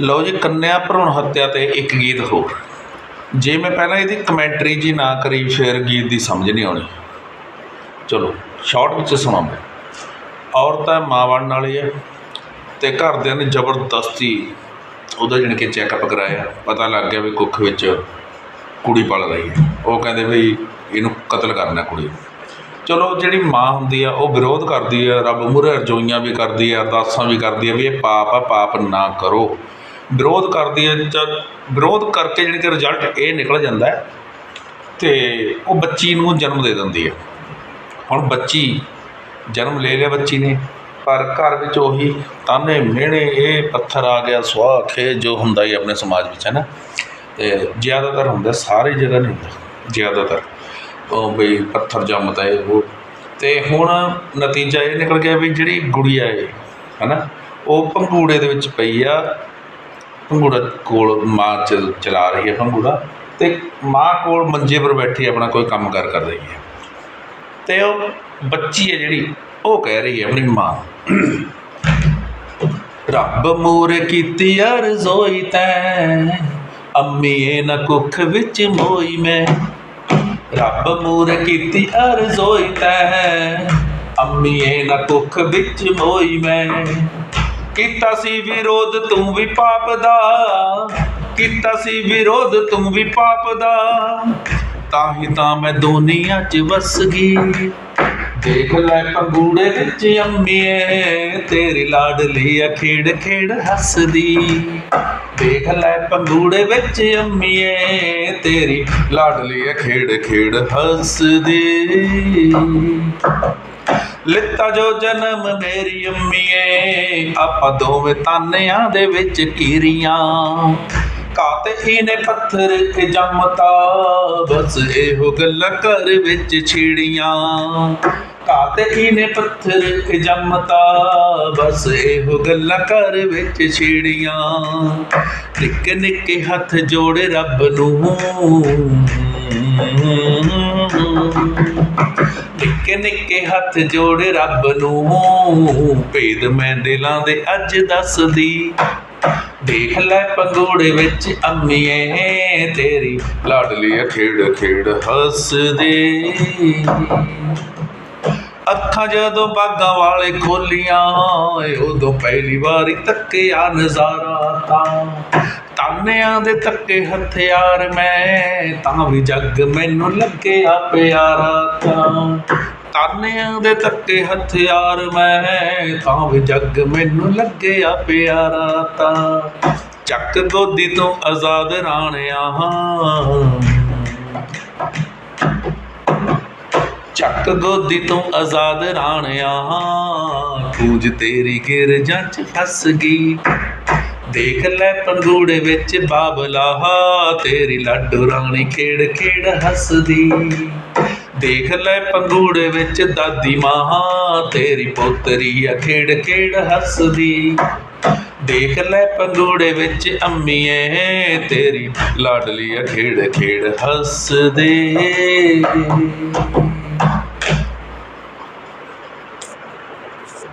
ਲਓ ਜੀ, ਕੰਨਿਆ ਭਰੂਣ ਹੱਤਿਆ ਤੇ ਇੱਕ ਗੀਤ ਹੋਰ। ਜੇ ਮੈਂ ਪਹਿਲਾਂ ਇਹਦੀ ਕਮੈਂਟਰੀ ਜੀ ਨਾ ਕਰੀ, ਫਿਰ ਗੀਤ ਦੀ ਸਮਝ ਨਹੀਂ ਆਉਣੀ। ਚਲੋ ਸ਼ਾਰਟ ਵਿੱਚ ਸੁਣਾਉਂਦੇ ਔਰਤ ਹੈ, ਮਾਂ ਬਣਨ ਵਾਲੀ ਹੈ ਤੇ ਘਰਦਿਆਂ ਨੇ ਜ਼ਬਰਦਸਤੀ ਉਹਦਾ ਜਾਣੀ ਕੇ ਚੈੱਕਅਪ ਕਰਾਇਆ। ਪਤਾ ਲੱਗ ਗਿਆ ਵੀ ਕੁੱਖ ਵਿੱਚ ਕੁੜੀ ਪਲ ਰਹੀ ਹੈ। ਉਹ ਕਹਿੰਦੇ ਵੀ ਇਹਨੂੰ ਕਤਲ ਕਰਨਾ ਕੁੜੀ ਨੂੰ। ਚਲੋ, ਜਿਹੜੀ ਮਾਂ ਹੁੰਦੀ ਆ, ਉਹ ਵਿਰੋਧ ਕਰਦੀ ਆ। ਰੱਬ ਮੂਹਰੇ ਅਰਜ਼ੋਈਆਂ ਵੀ ਕਰਦੀ ਆ, ਅਰਦਾਸਾਂ ਵੀ ਕਰਦੀ ਆ ਵੀ ਇਹ ਪਾਪ ਆ, ਪਾਪ ਨਾ ਕਰੋ। ਵਿਰੋਧ ਕਰਦੀ ਹੈ ਜਦ ਵਿਰੋਧ ਕਰਕੇ ਜਾਣੀ ਕਿ ਰਿਜ਼ਲਟ ਇਹ ਨਿਕਲ ਜਾਂਦਾ ਅਤੇ ਉਹ ਬੱਚੀ ਨੂੰ ਜਨਮ ਦੇ ਦਿੰਦੀ ਆ ਹੁਣ ਬੱਚੀ ਜਨਮ ਲੈ ਲਿਆ ਬੱਚੀ ਨੇ, ਪਰ ਘਰ ਵਿੱਚ ਉਹੀ ਤਾਨੇ ਮਿਹਣੇ, ਇਹ ਪੱਥਰ ਆ ਗਿਆ, ਸੁਆਹ ਖੇ ਜੋ ਹੁੰਦਾ ਹੀ ਆਪਣੇ ਸਮਾਜ ਵਿੱਚ, ਹੈ ਨਾ। ਤੇ ਜ਼ਿਆਦਾਤਰ ਹੁੰਦਾ, ਸਾਰੇ ਜਗ੍ਹਾ ਨਹੀਂ ਹੁੰਦਾ, ਜ਼ਿਆਦਾਤਰ। ਉਹ ਬਈ ਪੱਥਰ ਜੰਮਦਾ ਹੈ ਉਹ। ਤੇ ਹੁਣ ਨਤੀਜਾ ਇਹ ਨਿਕਲ ਗਿਆ ਵੀ ਜਿਹੜੀ ਗੁੜੀਆ ਹੈ ਹਨਾ ਉਹ ਪੰਗੂੜੇ ਦੇ ਵਿੱਚ ਪਈ ਆ ਪੰਗੂੜਾ ਕੋਲ ਮਾਂ ਚ ਚਲਾ ਰਹੀ ਹੈ ਪੰਗੂੜਾ ਤੇ ਮਾਂ ਕੋਲ ਮੰਜੇ ਪਰ ਬੈਠੀ ਆਪਣਾ ਕੋਈ ਕੰਮ ਕਾਰ ਕਰ ਰਹੀ ਹੈ। ਤੇ ਉਹ ਬੱਚੀ ਹੈ ਜਿਹੜੀ, ਉਹ ਕਹਿ ਰਹੀ ਹੈ ਆਪਣੀ ਮਾਂ ਰੱਬ ਮੂਰ ਕੀਤੀ ਅਰਜ਼ੋਈ ਤੈ ਅੰਮੀਏ ਨਾ ਕੁੱਖ ਵਿੱਚ ਮੋਈ ਮੈਂ। ਰੱਬ ਮੂਰ ਕੀਤੀ ਅਰਜ਼ੋਈ ਤੈਂ ਅੰਮੀਏ ਨਾ ਕੁੱਖ ਵਿੱਚ ਮੋਈ ਮੈਂ। ਕੀਤਾ ਸੀ ਵਿਰੋਧ, ਤੂੰ ਵੀ ਪਾਪ ਦਾ। ਕੀਤਾ ਸੀ ਵਿਰੋਧ, ਤੂੰ ਵੀ ਪਾਪ ਦਾ। ਤਾਂ ਹੀ ਤਾਂ ਮੈਂ ਦੁਨੀਆ 'ਚ ਵਸ ਗਈ। ਦੇਖ ਲੈ ਪੰਗੂੜੇ ਵਿੱਚ ਅੰਮੀਏ, ਤੇਰੀ ਲਾਡਲੀ ਆ ਖੇੜ ਖੇੜ ਹੱਸਦੀ। ਦੇਖ ਲੈ ਪੰਗੂੜੇ ਵਿੱਚ ਅੰਮੀਏ, ਤੇਰੀ ਲਾਡਲੀ ਆ ਖੇੜ ਖੇੜ ਹੱਸਦੀ। ਲਿੱਤਾ ਜੋ ਜਨਮ ਮੇਰੀ ਅੰਮੀਏ। ਆਪਾਂ ਦੋਵੇਂ ਤਾਨਿਆਂ ਦੇ ਵਿੱਚ ਕੀਰੀਆਂ ਕਾਤੇ ਇਹਨੇ ਪੱਥਰ ਤੇ ਜੰਮਤਾ, ਬਸ ਇਹੋ ਗੱਲਾਂ ਘਰ ਵਿੱਚ ਛਿੜੀਆਂ। ਕਾਤੇ ਇਹਨੇ ਪੱਥਰ ਤੇ ਜੰਮਤਾ, ਬਸ ਇਹੋ ਗੱਲਾਂ ਘਰ ਵਿੱਚ ਛਿੜੀਆਂ। ਨਿੱਕੇ ਨਿੱਕੇ ਹੱਥ ਜੋੜੇ ਰੱਬ ਨੂੰ। ਨਿੱਕੇ ਨਿੱਕੇ ਹੱਥ ਜੋੜੇ ਰੱਬ ਨੂੰ। ਭੇਦ ਮੈਂ ਦਿਲਾਂ ਦੇ ਅੱਜ ਦੱਸਦੀ। ਦੇਖ ਲੈ ਪੰਗੂੜੇ ਵਿੱਚ ਅੰਮੀਏ, ਤੇਰੀ ਲਾਡਲੀ ਆ ਖੇੜ ਖੇੜ ਹੱਸਦੇ। ਅੱਖਾਂ ਜਦੋਂ ਬਾਗਾਂ ਵਾਲੇ ਖੋਲੀਆਂ ਉਦੋਂ ਪਹਿਲੀ ਵਾਰੀ ਤੱਕਿਆ ਨਜ਼ਾਰਾ ਤਾਂ। ਤਾਨਿਆਂ ਦੇ ਧੱਕੇ ਹਥਿਆਰ ਮੈਂ, ਤਾਂ ਵੀ ਜੱਗ ਮੈਨੂੰ ਲੱਗਿਆ ਪਿਆਰਾ ਤਾਂ ਤਾਨਿਆਂ ਦੇ ਤੱਕੇ ਹਥਿਆਰ ਮੈਂ, ਤਾਂ ਵੀ ਜੱਗ ਮੈਨੂੰ ਲੱਗਿਆ ਪਿਆਰਾ ਤਾਂ ਚੱਕ ਗੋਦੀ ਤੋਂ ਆਜ਼ਾਦ ਰਾਣਿਆ ਹਾਂ। ਚੱਕ ਗੋਦੀ ਤੋਂ ਆਜ਼ਾਦ ਰਾਣਿਆ ਹਾਂ। ਕੂਜ ਤੇਰੀ ਗਿਰ ਜਾਂਚ ਫਸ ਗਈ। ਦੇਖ ਲੈ ਪੰਗੂੜੇ ਵਿੱਚ ਬਾਬਲਾ, ਤੇਰੀ ਲੱਡੂ ਰਾਣੀ ਖੇੜ ਖੇੜ ਹੱਸਦੀ। ਦੇਖ ਲੈ ਪੰਗੂੜੇ ਵਿੱਚ ਦਾਦੀ ਮਾਂ, ਤੇਰੀ ਪੋਤਰੀ ਆ ਖੇੜ ਖੇੜ ਹੱਸਦੀ। ਦੇਖ ਲੈ ਪੰਗੂੜੇ ਵਿੱਚ ਅੰਮੀਏ, ਤੇਰੀ ਲਾਡਲੀ ਆ ਖੇੜ ਖੇੜ ਹੱਸਦੇ।